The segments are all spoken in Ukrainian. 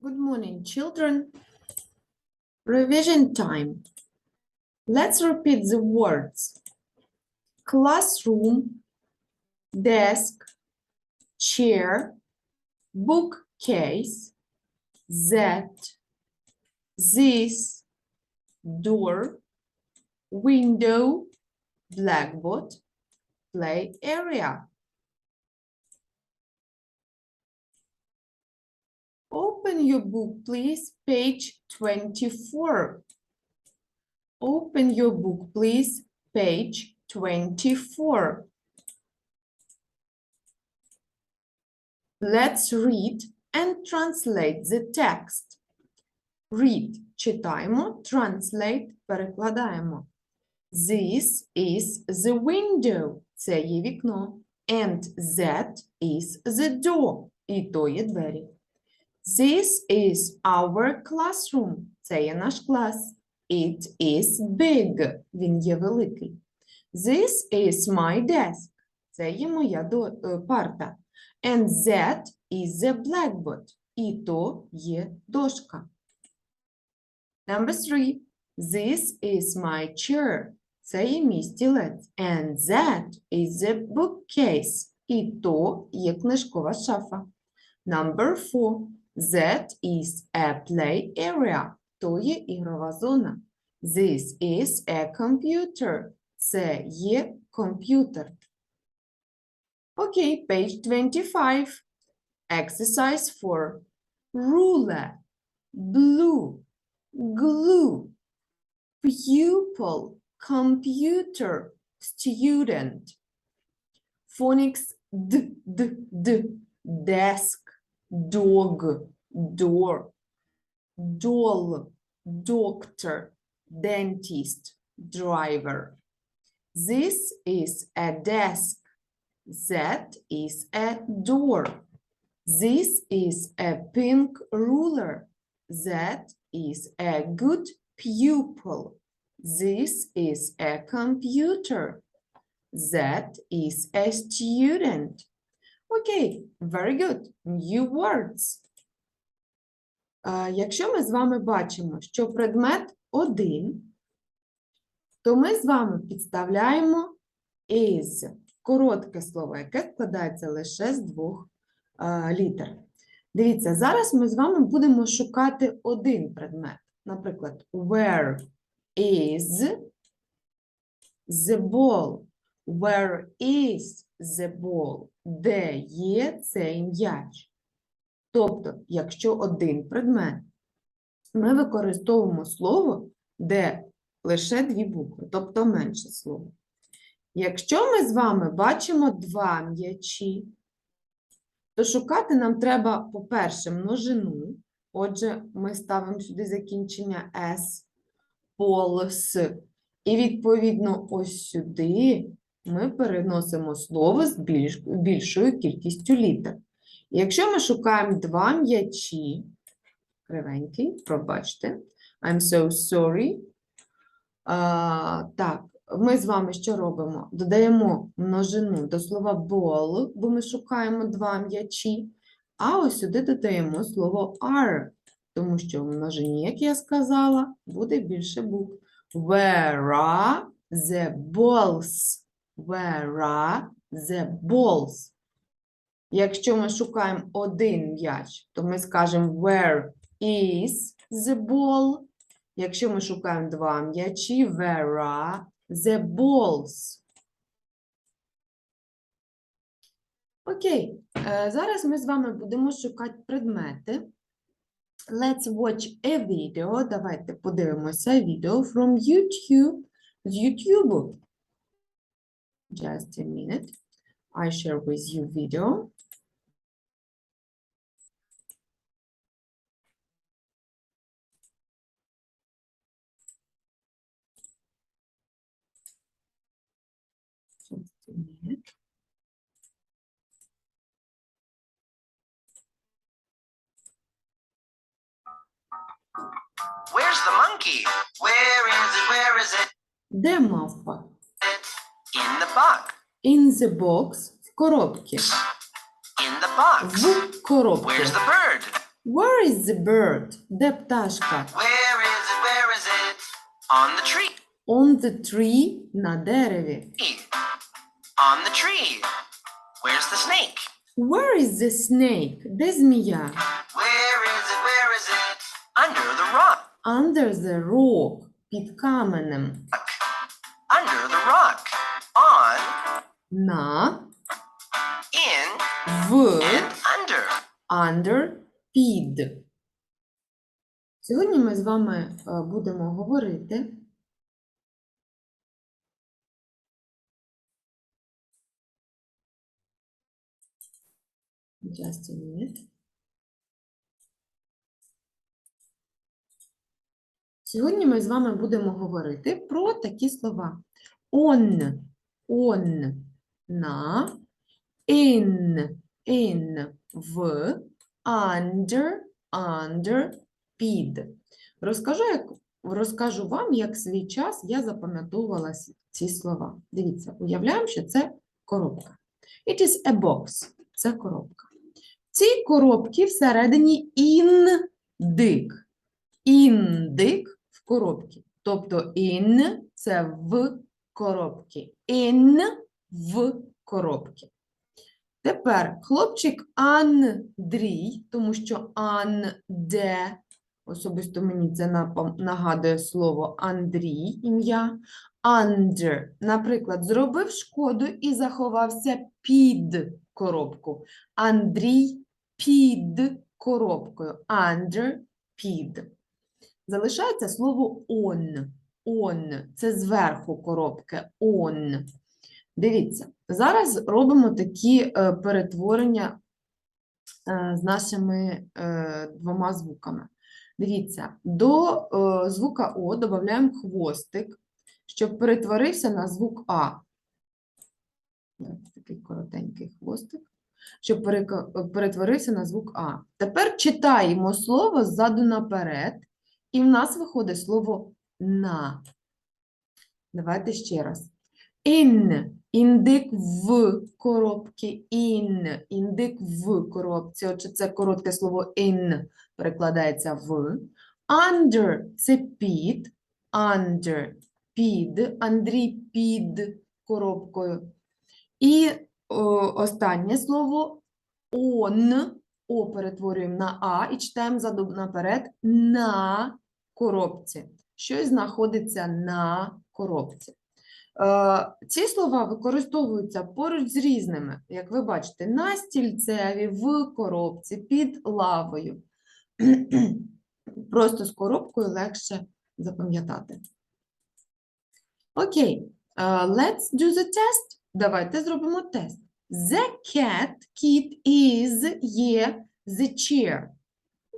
Good morning, children. Revision time. Let's repeat the words. Classroom, desk, chair, bookcase, that, this, door, window, blackboard, play area. Open your book, please, page 24. Open your book, please, page 24. Let's read and translate the text. Read – читаємо, translate – перекладаємо. This is the window – це є вікно. And that is the door – і то є двері. This is our classroom. Це є наш клас. It is big. Він є великий. This is my desk. Це є моя е, парта. And that is the blackboard. І то є дошка. Number three. This is my chair. Це є мій стілець. And that is the bookcase. І то є книжкова шафа. Number four. That is a play area. То є ігрова зона. This is a computer. Це є комп'ютер. Окей, page 25. Exercise 4. Ruler, blue, glue, pupil, computer, student. Phonics d, d, d, desk, dog, door, doll, doctor, dentist, driver. This is a desk. That is a door. This is a pink ruler. That is a good pupil. This is a computer. That is a student. Okay, very good. New words. Якщо ми з вами бачимо, що предмет один, то ми з вами підставляємо is коротке слово, яке складається лише з двох літер. Дивіться, зараз ми з вами будемо шукати один предмет. Наприклад, where is the ball? Where is the ball? Де є цей м'яч? Тобто, якщо один предмет, ми використовуємо слово, де лише дві букви, тобто менше слово. Якщо ми з вами бачимо два м'ячі, то шукати нам треба, по-перше, множину. Отже, ми ставимо сюди закінчення S, полос. І, відповідно, ось сюди ми переносимо слово з більш, більшою кількістю літер. Якщо ми шукаємо два м'ячі, кривенький, пробачте, I'm so sorry. А, так, ми з вами що робимо? Додаємо множину до слова ball, бо ми шукаємо два м'ячі, а ось сюди додаємо слово are, тому що в множині, як я сказала, буде більше букв. Where are the balls? Where are the balls? Якщо ми шукаємо один м'яч, то ми скажемо where is the ball. Якщо ми шукаємо два м'ячі, where are the balls. Окей, е, зараз ми з вами будемо шукати предмети. Let's watch a video. Давайте подивимося відео from YouTube. З YouTube. Just a minute. I share with you video. Just a minute. Where's the monkey? Where is it? Where is it? The monkey. In the box. In the box в коробці. In the box. В коробці. Where's the bird? Where is the bird? Де пташка? Where is it? Where is it? On the tree. On the tree на дереві. On the tree. Where's the snake? Where is the snake? Де змія? Where is it? Where is it? Under the rock. Under the rock. Під каменем. На, in, в, and under. under, під. Сьогодні ми з вами е, будемо говорити Just a minute. Сьогодні ми з вами будемо говорити про такі слова. On, on, на, in, in, в, under, under, під. Розкажу, як, розкажу вам, як свій час я запам'ятовувала ці слова. Дивіться, уявляємо, що це коробка. It is a box. Це коробка. В цій коробці всередині індик. Індик в коробці. Тобто in – це в коробці. In в коробці. Тепер хлопчик Андрій, тому що Анде, особисто мені це нагадує слово Андрій, ім'я. Under, наприклад, зробив шкоду і заховався під коробку. Андрій під коробкою. Under, під. Залишається слово on. On – це зверху коробки. On. Дивіться, зараз робимо такі е, перетворення е, з нашими е, двома звуками. Дивіться, до звука О додаємо хвостик, щоб перетворився на звук А. Такий коротенький хвостик, щоб перетворився на звук А. Тепер читаємо слово ззаду наперед, і в нас виходить слово на. Давайте ще раз. In. Індик в коробці. In. Індик в коробці. Отже, це коротке слово in перекладається в. Under – це під. Under – під. Андрій під коробкою. І о, останнє слово on. О перетворюємо на А і читаємо наперед на коробці. Щось знаходиться на коробці. Е, Ці слова використовуються поруч з різними, як ви бачите, на стільцеві, в коробці, під лавою. Просто з коробкою легше запам'ятати. Окей, е, let's do the test. Давайте зробимо тест. The cat, кіт is, є, the chair.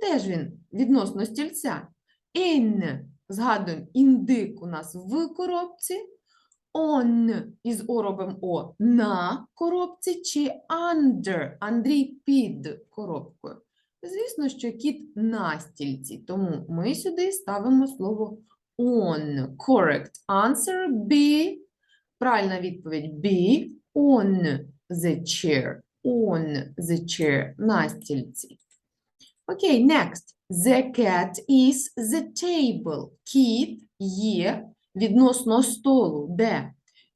Де ж він відносно стільця? In, згадуємо, індик у нас в коробці. On із О робимо О на коробці чи under, Андрій під коробкою. Звісно, що кіт на стільці, тому ми сюди ставимо слово on. Correct answer B. Правильна відповідь B. On the chair. On the chair. На стільці. Окей, next. The cat is the table. Кіт є відносно столу. Де?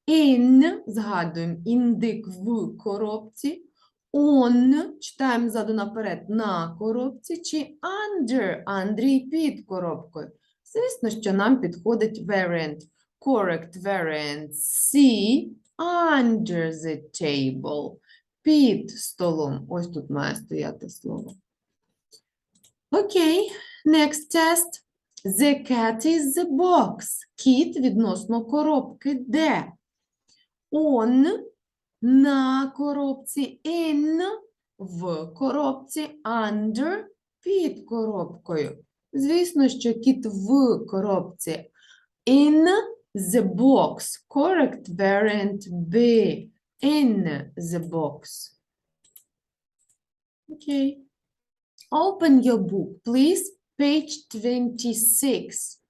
In, згадуємо, індик в коробці. On, читаємо ззаду наперед, на коробці, чи under, Андрій під коробкою. Звісно, що нам підходить variant. Correct variant C, under the table. Під столом. Ось тут має стояти слово. Окей, next test. The cat is the box. Кіт відносно коробки де? On на коробці, in в коробці, under під коробкою. Звісно, що кіт в коробці. In the box. Correct variant B. In the box. Okay. Open your book, please. Page 26.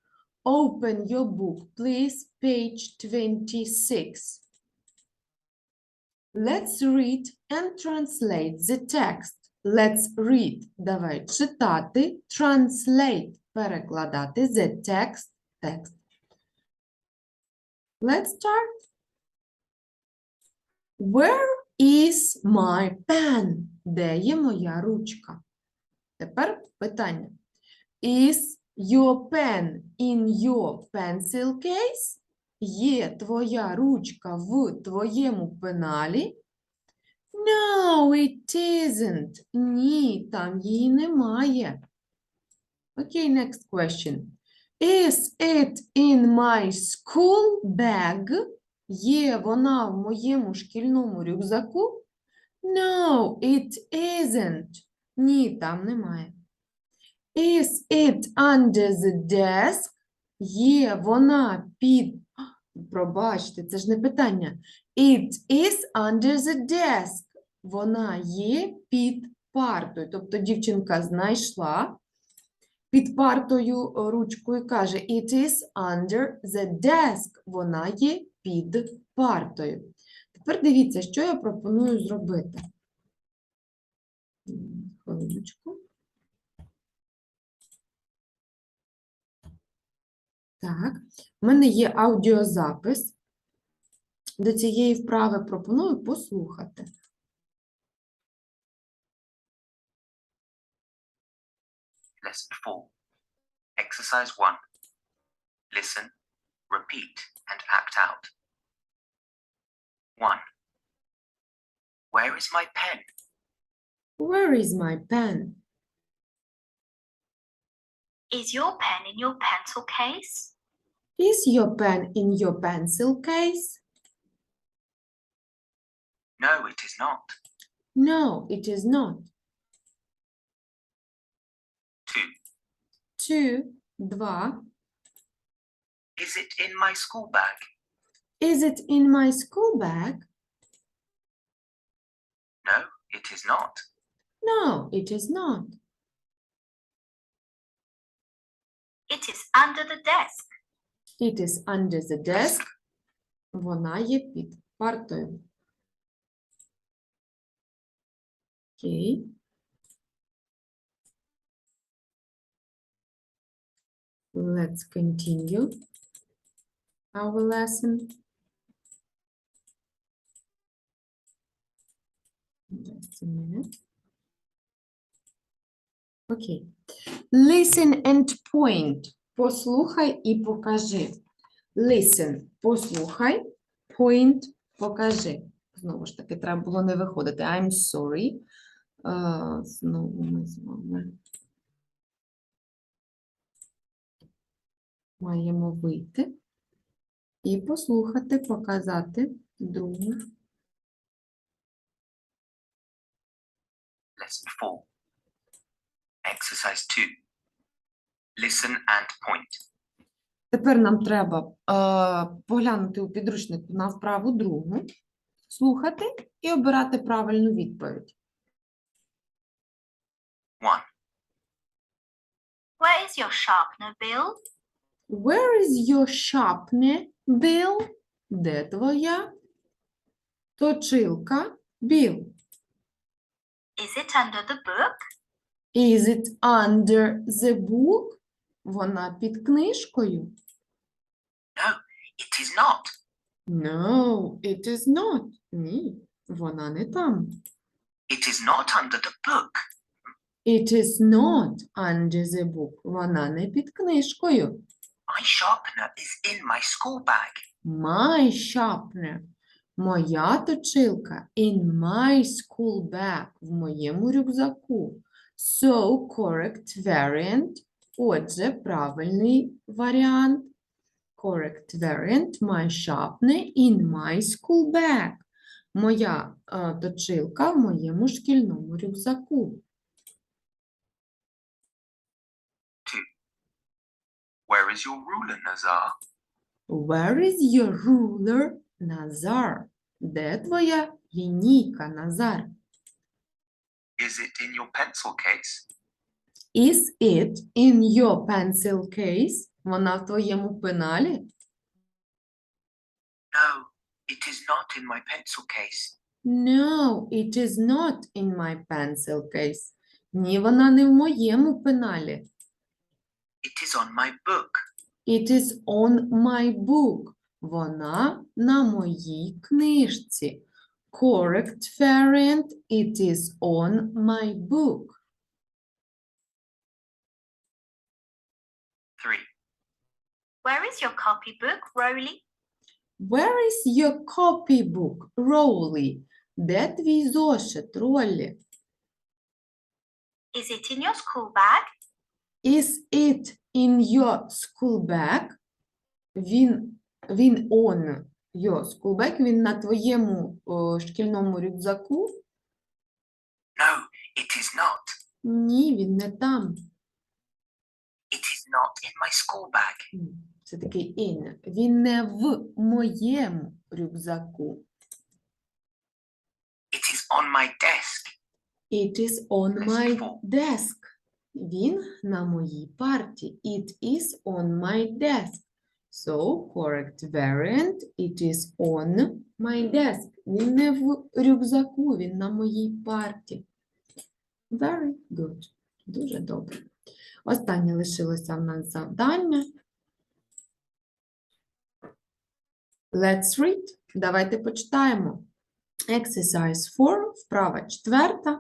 Open your book, please. Page 26. Let's read and translate the text. Let's read. Давай читати. Translate. Перекладати. The text. Text. Let's start. Where is my pen? Де є моя ручка? Тепер питання. Is your pen in your pencil case? Є твоя ручка в твоєму пеналі? No, it isn't. Ні, там її немає. Окей, next question. Is it in my school bag? Є вона в моєму шкільному рюкзаку? No, it isn't. Ні, там немає. Is it under the desk? Є вона під. Пробачте, це ж не питання. It is under the desk. Вона є під партою. Тобто дівчинка знайшла під партою ручку і каже: It is under the desk. Вона є під партою. Тепер дивіться, що я пропоную зробити. Хвилиночку. Так, в мене є аудіозапис. До цієї вправи пропоную послухати. Lesson 4. Exercise 1. Listen, repeat, and act out. 1. Where is my pen? Where is my pen? Is your pen in your pencil case? Is your pen in your pencil case? No, it is not. No, it is not. 2. Two, два. Is it in my school bag? Is it in my school bag? No, it is not. No, it is not. It is under the desk. It is under the desk. Вона є під партою. Окей. Let's continue our lesson. Just a minute. Окей. Listen and point. Послухай і покажи. Listen, послухай, point, покажи. Знову ж таки, треба було не виходити. I'm sorry. Знову ми з вами маємо вийти і послухати, показати другу. Lesson 4. Exercise 2. Listen and point. Тепер нам треба е, поглянути у підручнику на вправу другу, слухати і обирати правильну відповідь. 1. Where is your sharpener, Bill? Where is your sharpener, Bill? Де твоя точилка, Bill? Is it under the book? Is it under the book? Вона під книжкою. It is not. No, it is not. Ні, вона не там. It is not under the book. It is not under the book. Вона не під книжкою. My sharpener is in my school bag. My sharpener. Моя точилка in my school bag. В моєму рюкзаку. So, correct variant. Отже, правильний варіант. Correct variant. My sharpener in my school bag. Моя е, точилка в моєму шкільному рюкзаку. Where is your ruler, Nazar? Where is your ruler, Назар? Де твоя лінійка, Назар? Is it in your pencil case? Is it in your pencil case? Вона в твоєму пеналі? No, it is not in my pencil case. No, it is not in my pencil case. Ні, вона не в моєму пеналі. It is on my book. It is on my book. Вона на моїй книжці. Correct variant. It is on my book. Where is your copybook, Rolly? Where is your copybook, Rowley? Де твій зошит, Роллі? Is it in your school bag? Is it in your school bag? Він, він on your school bag, він на твоєму о, шкільному рюкзаку? No, it is not. Ні, він не там. It is not in my school bag. М, Це такий in. Він не в моєму рюкзаку. It is on my desk. It is on my desk. Він на моїй парті. It is on my desk. So, correct variant. It is on my desk. Він не в рюкзаку, він на моїй парті. Very good. Дуже добре. Останнє лишилося в нас завдання. Let's read. Давайте почитаємо. Exercise 4, вправа четверта.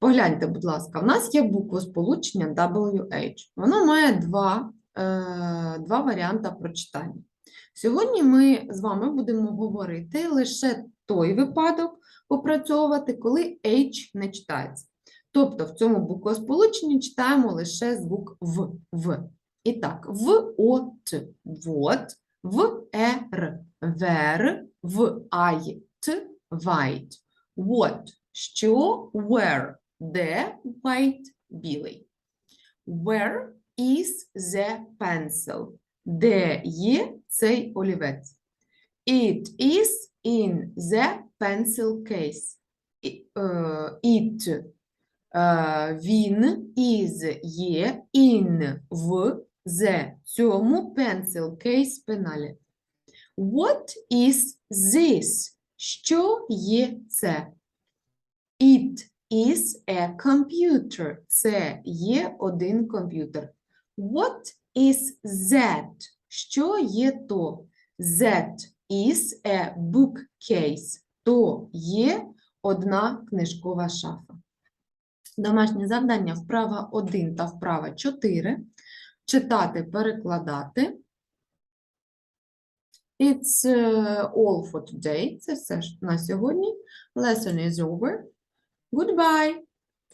Погляньте, будь ласка, в нас є буквосполучення WH. Воно має два, е, два варіанти прочитання. Сьогодні ми з вами будемо говорити лише той випадок, попрацьовувати, коли H не читається. Тобто в цьому буквосполученні читаємо лише звук В. в. І так, в от, вот, в ер, вер, в ай, т, white. What – що, where – де, white – білий. Where is the pencil? Де є цей олівець? It is in the pencil case. Е, It е, він is є in в the цьому pencil case пеналі. What is this? Що є це? It is a computer. Це є один комп'ютер. What is that? Що є то? That is a bookcase. То є одна книжкова шафа. Домашнє завдання вправа 1 та вправа 4. Читати, перекладати. It's uh, all for today. Це все ж на сьогодні. Lesson is over. Goodbye.